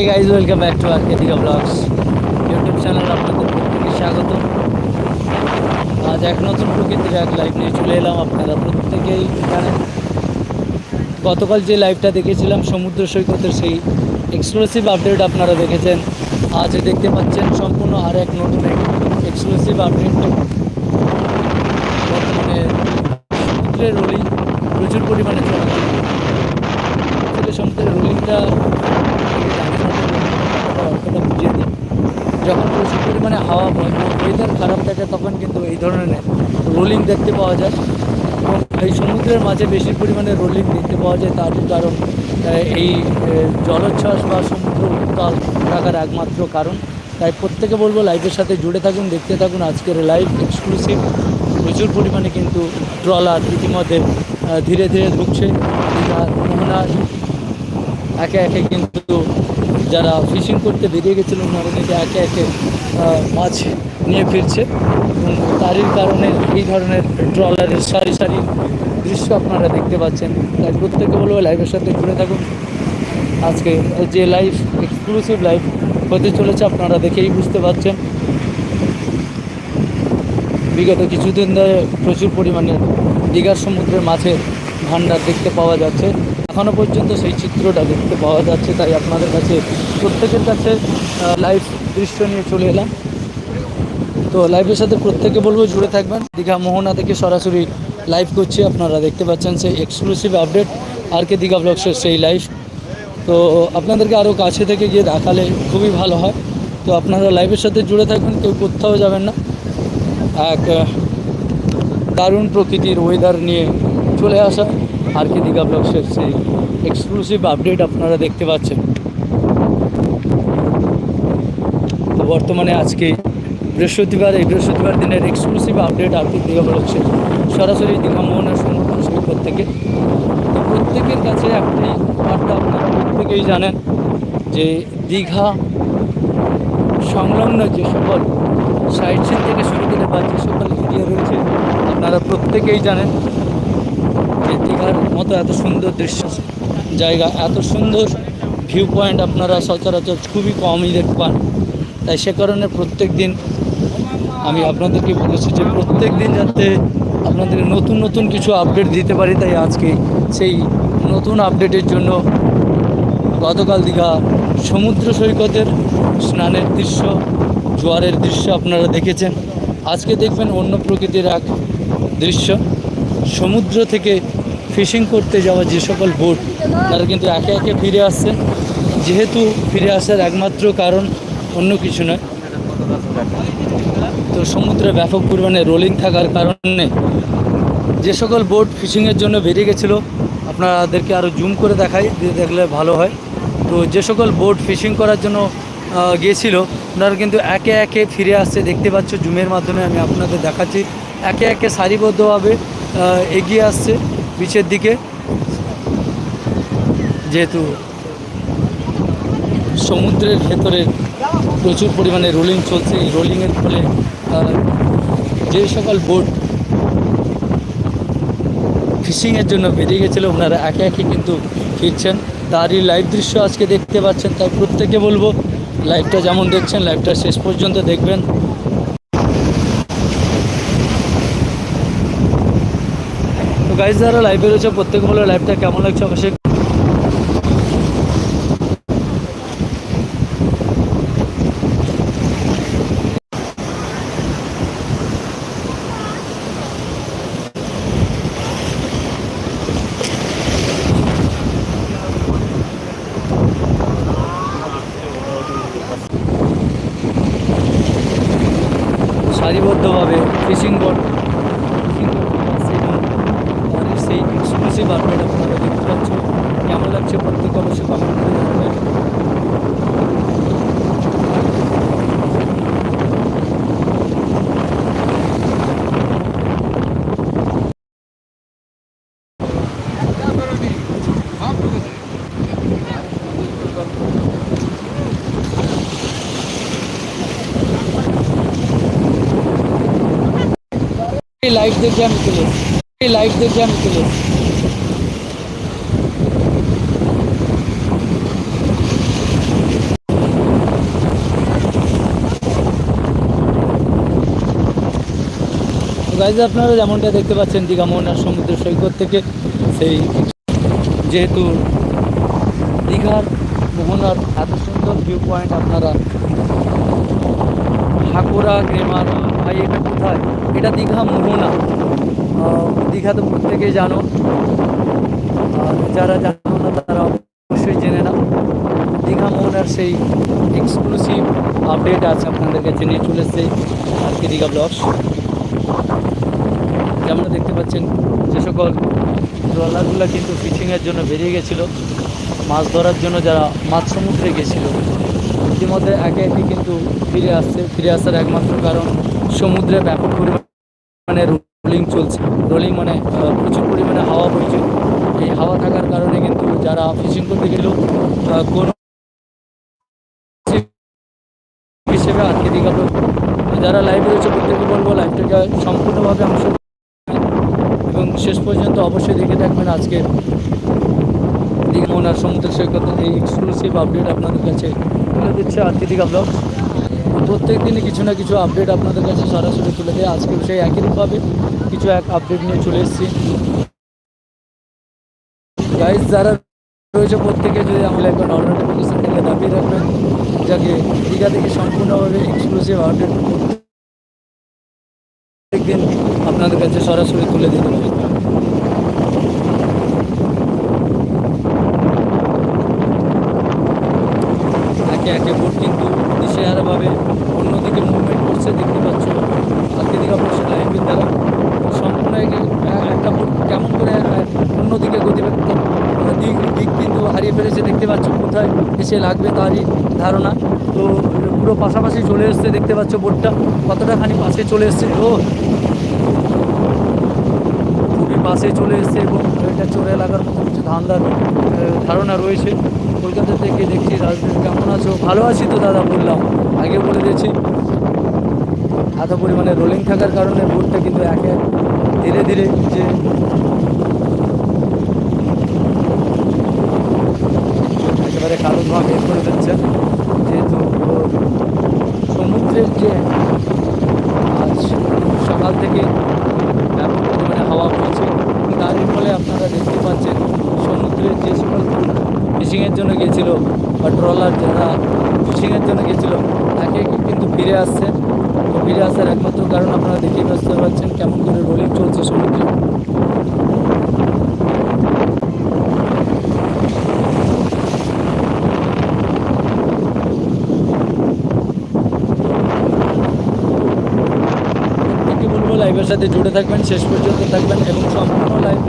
Hey guys welcome back to R কেদিকা vlogs YouTube channel আপনাদের প্রত্যেকে স্বাগত। আজ এক নতুন প্রকৃতির এক লাইভ নিয়ে চলে এলাম আপনারা প্রত্যেকেই জানেন। গতকাল যে লাইভটা দেখেছিলাম সমুদ্র সৈকতের সেই এক্সক্লুসিভ আপডেট আপনারা দেখেছেন। আজ দেখতে পাচ্ছেন সম্পূর্ণ আর এক নতুন এক্সক্লুসিভ আপডেট বর্তমানে সমুদ্রের রোলিং প্রচুর পরিমাণে চলা সমুদ্রের রোলিংটা হাওয়া ওয়েদার খারাপ থাকে, তখন কিন্তু এই ধরনের রোলিং দেখতে পাওয়া যায়। এবং এই সমুদ্রের মাঝে বেশি পরিমাণে রোলিং দেখতে পাওয়া যায়, তার কারণ এই জলোচ্ছ্বাস বা সমুদ্র উত্তাল থাকার একমাত্র কারণ। তাই প্রত্যেকে বলব লাইভের সাথে জুড়ে থাকুন, দেখতে থাকুন। আজকের লাইভ এক্সক্লুসিভ প্রচুর পরিমাণে কিন্তু ট্রলার ইতিমধ্যে ধীরে ধীরে ঢুকছে। একে একে কিন্তু যারা ফিশিং করতে বেরিয়ে গেছিলেন ওনারা কিন্তু একে একে মাছ নিয়ে ফিরছে। এবং তারই কারণে এই ধরনের ট্রলারের সারি সারি দৃশ্য আপনারা দেখতে পাচ্ছেন। তাই প্রত্যেকে বলব লাইভের সাথে ঘুরে থাকুন। আজকে যে লাইভ এক্সক্লুসিভ লাইভ হতে চলেছে, আপনারা দেখেই বুঝতে পারছেন। বিগত কিছুদিন ধরে প্রচুর পরিমাণে দীঘার সমুদ্রের মাছের ভান্ডার দেখতে পাওয়া যাচ্ছে। এখনও পর্যন্ত সেই চিত্রটা দেখতে পাওয়া যাচ্ছে। তাই আপনাদের কাছে, প্রত্যেকের কাছে লাইভ দৃশ্য নিয়ে চলে এলাম। তো লাইভের সাথে প্রত্যেকে বলব জুড়ে থাকবেন। দীঘা মোহনা থেকে সরাসরি লাইভ করছি। আপনারা দেখতে পাচ্ছেন সেই exclusive update R K Digha ব্লগসের সেই লাইভ তো আপনাদেরকে আরও কাছে থেকে গিয়ে দেখালে খুবই ভালো হয়। তো আপনারা লাইভের সাথে জুড়ে থাকবেন, কেউ কোথাও যাবেন না। এক দারুণ প্রকৃতির ওয়েদার নিয়ে চলে আসা আর কি দীঘা ব্লগসের সেই এক্সক্লুসিভ আপডেট আপনারা দেখতে পাচ্ছেন তো বর্তমানে আজকে বৃহস্পতিবার, এই বৃহস্পতিবার দিনের এক্সক্লুসিভ আপডেট আর কি দীঘা ব্লগসের সরাসরি দীঘা মোহনের সমুদ্র সৈকত থেকে তো প্রত্যেকের কাছে একটাই বার্তা আপনারা প্রত্যেকেই জানেন যে দীঘা সংলগ্ন যে সকল সাইড সিন থেকে শুরু করে বা যে সকল এরিয়া রয়েছে, আপনারা প্রত্যেকেই জানেন যে দীঘার মতো এত সুন্দর দৃশ্য জায়গা, এত সুন্দর ভিউ পয়েন্ট আপনারা সচরাচর খুবই কমই দেখতে পান। তাই সে কারণে প্রত্যেক দিন আমি আপনাদেরকে বলেছি যে প্রত্যেক দিন যাতে আপনাদের নতুন নতুন কিছু আপডেট দিতে পারি, তাই আজকে সেই নতুন আপডেটের জন্য গতকাল দীঘা সমুদ্র সৈকতের স্নানের দৃশ্য, জোয়ারের দৃশ্য আপনারা দেখেছেন। আজকে দেখবেন অন্য প্রকৃতির এক দৃশ্য। সমুদ্র থেকে ফিশিং করতে যাওয়া যে সকল বোট তারা কিন্তু একে একে ফিরে আসছে যেহেতু ফিরে আসার একমাত্র কারণ অন্য কিছু নয়। তো সমুদ্রে ব্যাপক পরিমাণে রোলিং থাকার কারণে যে সকল বোট ফিশিংয়ের জন্য বেরিয়ে গেছিল, আপনাদেরকে আরও জুম করে দেখাই দেখলে ভালো হয়। তো যে সকল বোট ফিশিং করার জন্য গিয়েছিল, ওনারা কিন্তু একে একে ফিরে আসছে, দেখতে পাচ্ছ জুমের মাধ্যমে আমি আপনাদের দেখাচ্ছি। একে একে সারিবদ্ধভাবে এগিয়ে আসছে বিচের দিকে। যেহেতু সমুদ্রের ভেতরে প্রচুর পরিমাণে রোলিং চলছে। এই রোলিংয়ের ফলে যে সকল বোট ফিশিংয়ের জন্য বেরিয়ে গেছিল, ওনারা একে একে কিন্তু ফিরছেন। তারই লাইভ দৃশ্য আজকে দেখতে পাচ্ছেন, তাই প্রত্যেকে বলব লাইভটা যেমন দেখছেন লাইভটা শেষ পর্যন্ত দেখবেন। গাইজ যারা লাইভে রয়েছে প্রত্যেকে বলো লাইভটা কেমন লাগছে অবশ্যই এই লাইট দেখে আমি তুলে এই লাইট দেখে আমি তুলে আপনারা যেমনটা দেখতে পাচ্ছেন, দীঘা মোহনার সমুদ্র সৈকত থেকে সেই যেহেতু দীঘার মোহনার এত সুন্দর ভিউ পয়েন্ট আপনারা হাকুরা গ্রেমার ভাই, এটা কোথায়? এটা দীঘা মোহনা। দীঘা তো প্রত্যেকেই জানো। আর যারা জানো না, তারা অবশ্যই জেনে না দীঘা মোহনার সেই এক্সক্লুসিভ আপডেট আছে আপনাদের কাছে নিয়ে চলে এসছে আজকে দীঘা ব্লগস যেমন দেখতে পাচ্ছেন, যে সকল ট্রলারগুলো কিন্তু ফিশিংয়ের জন্য বেরিয়ে গেছিল। মাছ ধরার জন্য যারা মাছ সমুদ্রে গেছিল, ইতিমধ্যে একে একে কিন্তু ফিরে আসছে। ফিরে আসার একমাত্র কারণ সমুদ্রে ব্যাপক পরিমাণে রোলিং চলছে। রোলিং মানে প্রচুর পরিমাণে হাওয়া বইছে। এই হাওয়া থাকার কারণে কিন্তু যারা ফিশিং করতে গেল কোনো হিসেবে আজকে দীঘা যারা লাইভ রয়েছে প্রত্যেকে বলব লাইভটাকে সম্পূর্ণভাবে অংশ এবং শেষ পর্যন্ত অবশ্যই দেখে থাকবেন আজকে দীঘা মোহনার সমুদ্র সৈকত। এই এক্সক্লুসিভ আপডেট আপনাদের কাছে দিচ্ছে আজকে দীঘা ব্লগ প্রত্যেক দিনই কিছু না কিছু আপডেট আপনাদের কাছে সরাসরি তুলে দেয়। আজকে সেই একই রূপভাবে কিছু এক আপডেট নিয়ে চলে এসেছি। গাইজ যারা রয়েছে প্রত্যেকে যদি আমার একটা নন নোটিফিকেশন থেকে দাবিয়ে রাখবেন, যাকে দীঘা থেকে সম্পূর্ণভাবে এক্সক্লুসিভ আপডেট প্রত্যেকদিন আপনাদের কাছে সরাসরি তুলে দিতে পারি। একে একে বোট কিন্তু দিশেহারাভাবে অন্যদিকে মুভমেন্ট করছে, দেখতে পাচ্ছ দিকে অবশ্যই লাইনের দ্বারা। সম্পূর্ণ একটা কেমন করে অন্যদিকে গতিবেগ দিক দিক কিন্তু হারিয়ে ফেলেছে, দেখতে পাচ্ছ কোথায় এসে লাগবে তারই ধারণা। তো, পুরো পাশাপাশি চলে এসছে, দেখতে পাচ্ছ বোটটা কতটা খানি পাশে চলে এসছে। ও! খুবই পাশে চলে এসছে এবং এটা চোরে লাগার মতো কিছু ধান্দার ধারণা রয়েছে। কলকাতা থেকে দেখছি রাজদীপ কেমন আছো? ভালো আছি তো দাদা, বললাম। আগে বলে দিয়েছি। এত পরিমাণে রোলিং থাকার কারণে বোটটা কিন্তু একে ধীরে ধীরে যে একেবারে কালো ধোঁয়া বের করে দিচ্ছে যেহেতু সমুদ্রের যে আজ সকাল থেকে ব্যাপক পরিমাণে হাওয়া বইছে তারই ফলে আপনারা দেখতে পাচ্ছেন সমুদ্রের যে সকল গেছিল বা ট্রলার যারা ফিশিংয়ের জন্য গেছিল একে কিন্তু ফিরে আসছে। ফিরে আসার একমাত্র কারণ আপনারা দেখেই বুঝতে পারছেন কেমন করে রোলিং চলছে সমুদ্রে। লাইভের সাথে জুড়ে থাকবেন, শেষ পর্যন্ত থাকবেন এবং সম্পূর্ণ লাইভ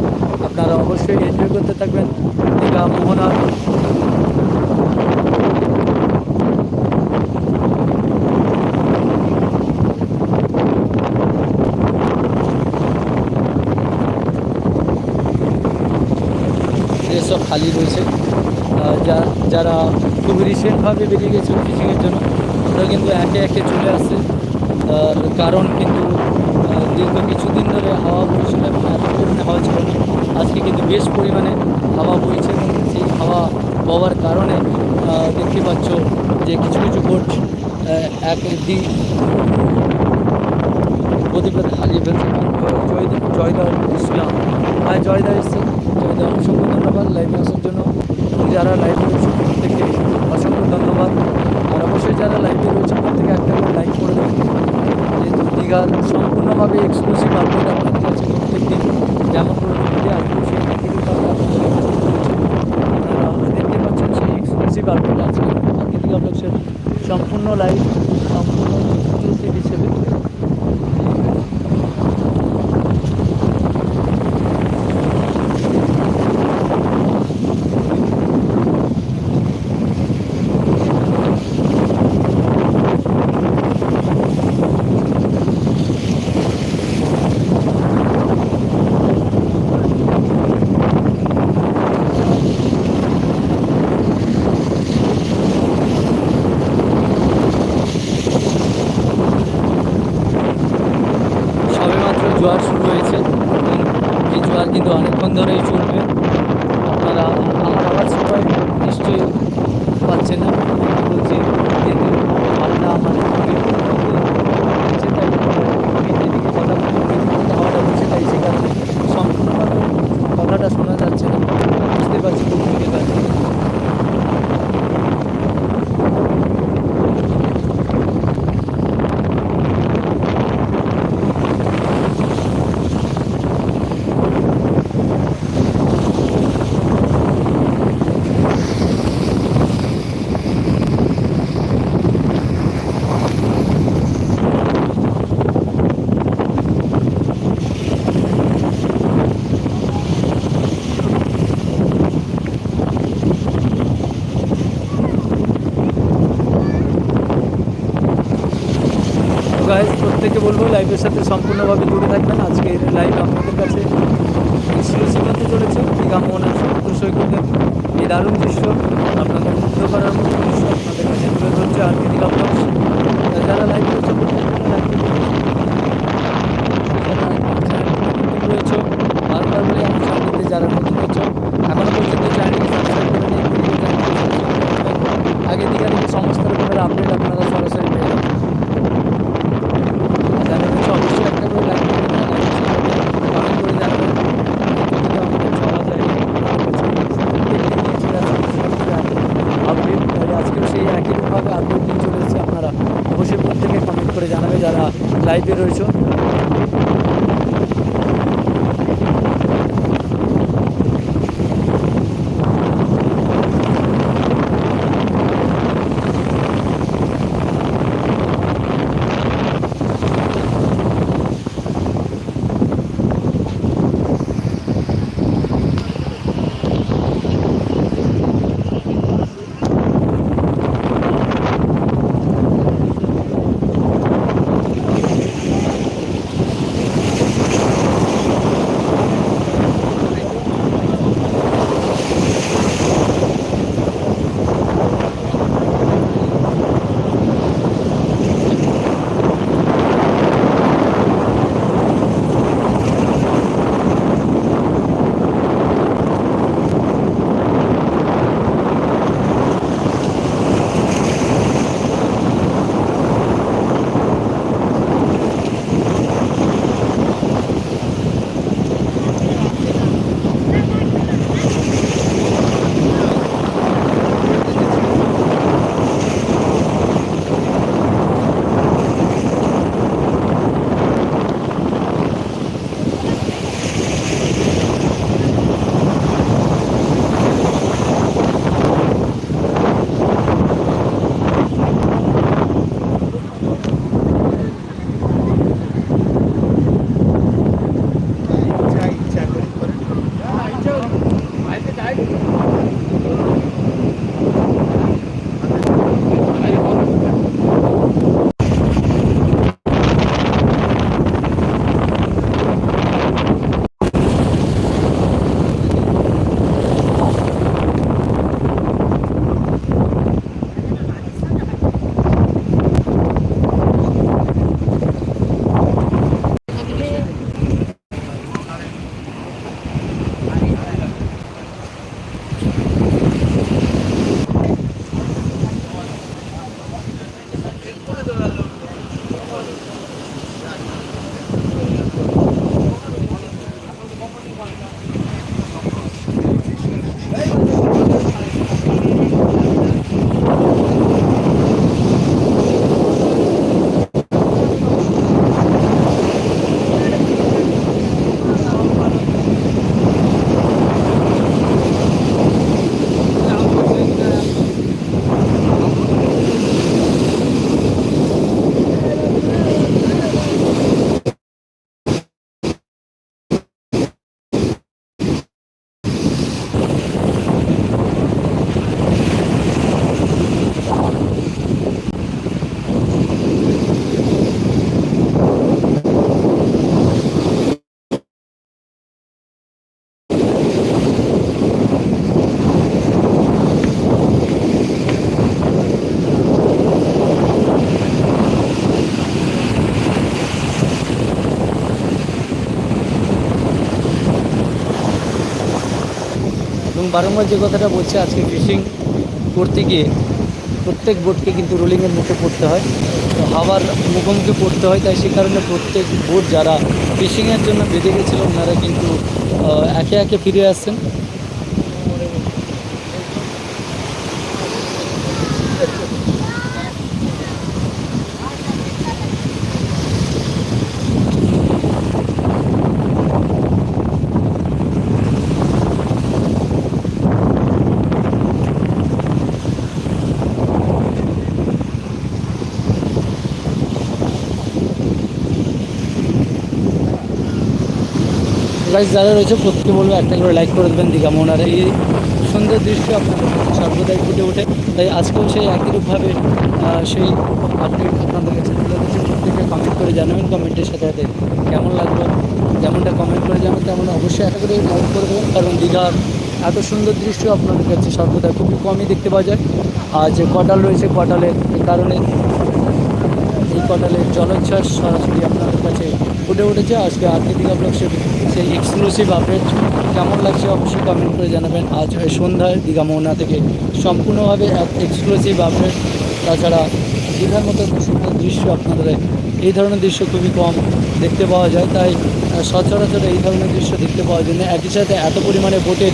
আপনারা অবশ্যই এনজয় করতে থাকবেন। দীঘা মোহনা সব খালি রয়েছে। যা- যারা খুব রিসেন্টভাবে বেরিয়ে গেছিল ফিশিংয়ের জন্য, ওরা কিন্তু একে একে চলে আসছে। তার কারণ কিন্তু দীর্ঘ কিছুদিন ধরে হাওয়া বইছিল এবং এত পরিমাণে হাওয়া ছিল না। আজকে কিন্তু বেশ পরিমাণে হাওয়া বইছে এবং সেই হাওয়া বওয়ার কারণে দেখতে পাচ্ছ যে কিছু কিছু বোট এক দিক গতিপথ হারিয়ে ফেলছে। জয়দীপ জয়দা ইসলাম ভাই জয়দা এসছে। জয়দা অসংখ্য ধন্যবাদ। লাইভে আসার জন্য যারা লাইভে রয়েছে প্রত্যেকে অসংখ্য ধন্যবাদ। আর অবশ্যই যারা লাইভে রয়েছে প্রত্যেকে একটা করে লাইক করে দেবেন। যেহেতু দীঘার সম্পূর্ণভাবে এক্সক্লুসিভ আপডেট আপনাদের কাছে প্রত্যেক দিন যেমন করে ভিডিও আজকে সেই ধরছি। আপনারা দেখতে পাচ্ছেন সেই এক্সক্লুসিভ আপডেট আজকে। আজকে দীঘা সম্পূর্ণ লাইভ ধরেই চলবে। আপনারা আমার আওয়াজ সবাই নিশ্চয়ই পাচ্ছেন না। বলছি যেহেতু আল্লাহ বলব লাইভের সাথে সম্পূর্ণভাবে জুড়ে থাকবেন। আজকে লাইভ আপনাদের কাছে হতে চলেছে। দীঘা মোহনার সমুদ্র সৈকতের এই দারুণ দৃশ্য আপনাদের মুগ্ধ করার মতো দৃশ্য আপনাদের কাছে তুলে ধরছে আর কি যারা লাইভ করেছে প্রত্যেকে লাইভ রয়েছে। বারবার বলে যারা নতুন হয়েছে বারংবার যে কথাটা বলছে, আজকে ফিশিং করতে গিয়ে প্রত্যেক বোটকে কিন্তু রোলিংয়ের মুখে পড়তে হয়। হাওয়ার মুখোমুখি পড়তে হয়, তাই সে কারণে প্রত্যেক বোট যারা ফিশিংয়ের জন্য বেঁধে গেছিল, ওনারা কিন্তু একে একে ফিরে আসছেন। গাইজ যারা রয়েছে প্রত্যেকে বলব একটা করে লাইক করে দেবেন দীঘা মোহনার। এই সুন্দর দৃশ্য আপনাদের সর্বদাই ফুটে ওঠে। তাই আজকেও সেই একইরূপভাবে আহ, সেই আপডেট আপনাদের কাছে তুলে ধরছি। প্রত্যেকে কমেন্ট করে জানাবেন কমেন্টের সাথে সাথে কেমন লাগল যেমনটা কমেন্ট করে জানাবেন তেমন অবশ্যই একটা করে লাইক করে দেবেন। কারণ দীঘার এত সুন্দর দৃশ্য আপনাদের কাছে সর্বদা খুবই কমই দেখতে পাওয়া যায়। আর যে কটাল রয়েছে কটালের কারণে এই কটালের জলোচ্ছ্বাস সরাসরি কাছে ফুটে উঠেছে, আজকে আজকে দীঘা ব্লগসের সেই এক্সক্লুসিভ আপডেট কেমন লাগছে অবশ্যই কমেন্ট করে জানাবেন। আজ সন্ধ্যায় দীঘা মোহনা থেকে। সম্পূর্ণভাবে এক এক্সক্লুসিভ আপডেট তাছাড়া দীঘার মতো সুন্দর দৃশ্য আপনাদের এই ধরনের দৃশ্য খুবই কম দেখতে পাওয়া যায়। তাই সচরাচর এই ধরনের দৃশ্য দেখতে পাওয়া যায় না। একই সাথে এত পরিমাণে বোটের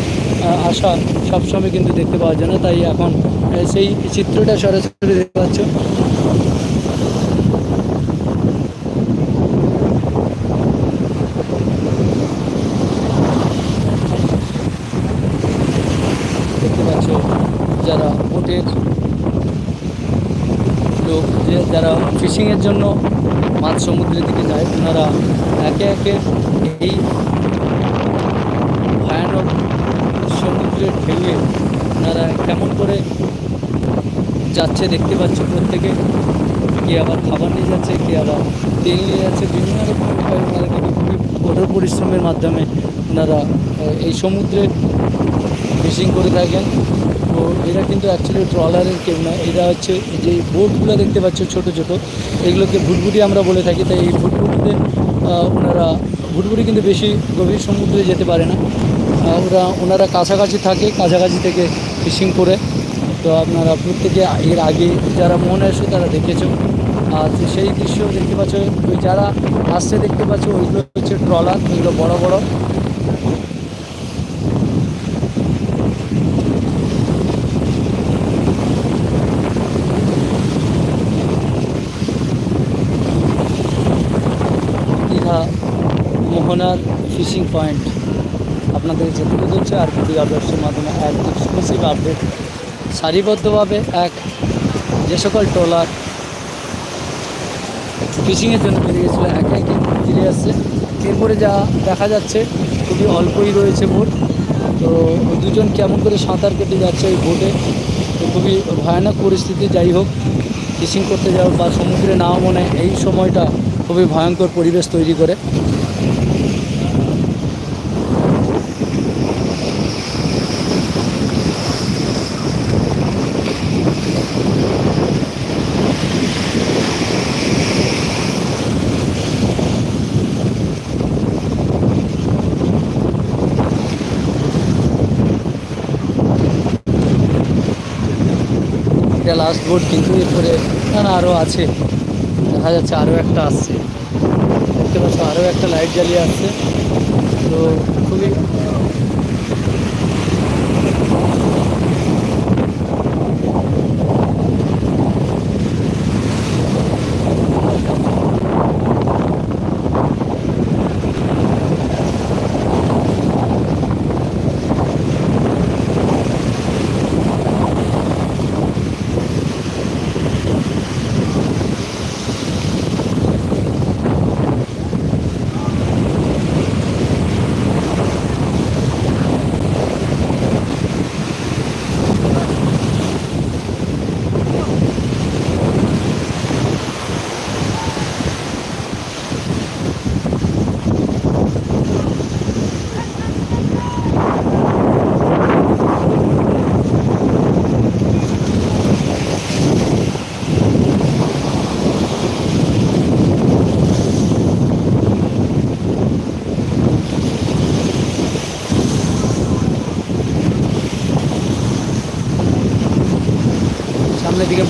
আসা সবসময় কিন্তু দেখতে পাওয়া যায় না। তাই এখন সেই চিত্রটা সরাসরি দেখতে পাচ্ছ দেখতে পাচ্ছ যারা বোটের লোক যারা ফিশিংয়ের জন্য মাছ সমুদ্রের দিকে যায়, ওনারা একে একে এই ভয়ানক সমুদ্রের ঢেউয়ে ওনারা কেমন করে যাচ্ছে দেখতে পাচ্ছ প্রত্যেকে। কে আবার খাবার নিয়ে যাচ্ছে, কে আবার তেল নিয়ে যাচ্ছে, বিভিন্ন রকম ওনারা কিন্তু খুবই কঠোর পরিশ্রমের মাধ্যমে ওনারা এই সমুদ্রে ফিশিং করে থাকেন। এরা কিন্তু অ্যাকচুয়ালি ট্রলারের কেউ না। এরা হচ্ছে যে বোটগুলো দেখতে পাচ্ছ ছোট ছোট, এগুলোকে ভুটভুটি আমরা বলে থাকি। তাই এই ভুটভুটিতে ওনারা, ভুটভুটি কিন্তু বেশি গভীর সমুদ্রে যেতে পারে না। ওরা, ওনারা কাছাকাছি থাকে, কাছাকাছি থেকে ফিশিং করে। তো আপনারা প্রত্যেকে এর আগে যারা মনে আসে, তারা দেখেছ। আর সেই দৃশ্য দেখতে পাচ্ছ, ওই যারা আসছে দেখতে পাচ্ছ, ওইগুলো হচ্ছে ট্রলার ওইগুলো বড় বড় দীঘা মোহনার ফিশিং পয়েন্ট। আপনাদের যে তুলে ধরছে আর কি ব্যবসার মাধ্যমে এক এক্সক্লুসিভ আপডেট সারিবদ্ধভাবে এক যে সকল ট্রলার ফিশিংয়ের জন্য বেরিয়ে গেছিল, একে একে ফিরে আসছে। এরপরে যা দেখা যাচ্ছে, খুবই অল্পই রয়েছে বোট। তো দুজন কেমন করে সাঁতার কেটে যাচ্ছে ওই বোটে, তো খুবই ভয়ানক পরিস্থিতি। যাই হোক, ফিশিং করতে যাওয়া বা সমুদ্রে নামা মনে এই সময়টা খুবই ভয়ঙ্কর পরিবেশ তৈরি করে। এটা লাস্ট বোর্ড কিন্তু এরপরে না আরও আছে। দেখা যাচ্ছে আরও একটা আসছে। দেখতে পাচ্ছ আরও একটা লাইট জ্বালিয়ে আসছে। তো খুবই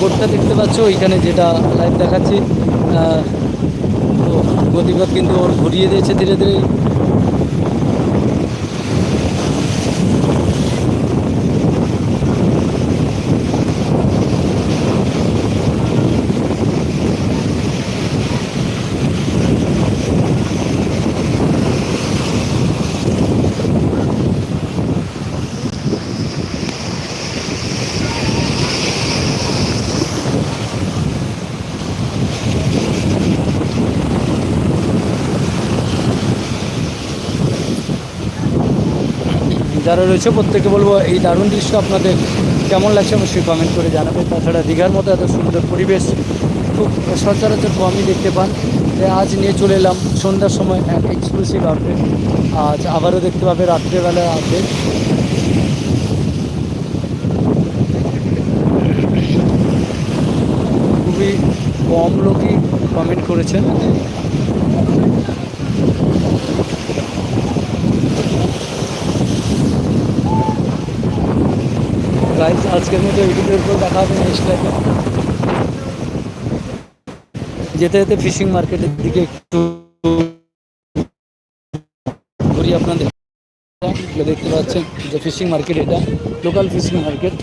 বোটটা দেখতে পাচ্ছ, ওইখানে যেটা লাইভ দেখাচ্ছি তো গতিপথ কিন্তু ওর ঘুরিয়ে দিয়েছে ধীরে ধীরে। যারা রয়েছে প্রত্যেকে বলব এই দারুণ দৃশ্য আপনাদের কেমন লাগছে অবশ্যই কমেন্ট করে জানাবেন। তাছাড়া দীঘার মতো এত সুন্দর পরিবেশ, খুব সচরাচর কমই দেখতে পান। আজ নিয়ে চলে এলাম সন্ধ্যার সময় এক এক্সক্লুসিভ আপডেট আজ আবারও দেখতে পাবে রাত্রেবেলায় আপডেট খুবই কম লোকই কমেন্ট করেছেন। গাইজ আজকের মতো ইউটিউবের উপর দেখা হবে নেক্সট লাইফে যেতে যেতে ফিশিং মার্কেটের দিকে একটু ঘুরি আপনাদের এগুলো দেখতে পাচ্ছেন যে ফিশিং মার্কেট এটা লোকাল ফিশিং মার্কেট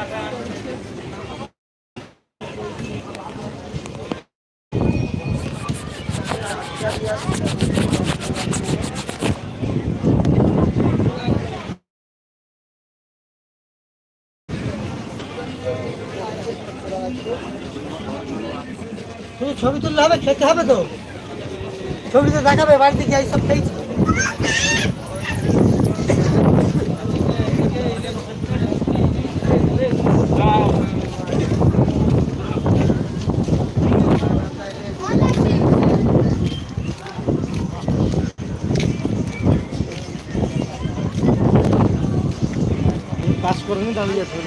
শুধু ছবি তুললে হবে, খেতে হবে তো। ছবিতে দেখাবে, বাড়িতে গিয়ে এইসব খেয়েছি। কাজ করে নি দাঁড়িয়ে আছে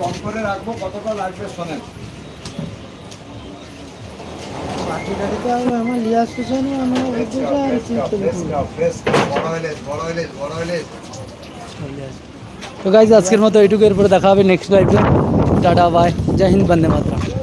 কম করে রাখব শোনেন। আমার লিয়াস পিছনে আমার হইলে তো গাইজ আজকের মতো এইটুকু এরপরে দেখা হবে নেক্সট লাইফে টাটা বাই জয় হিন্দ বন্দে মাতরম।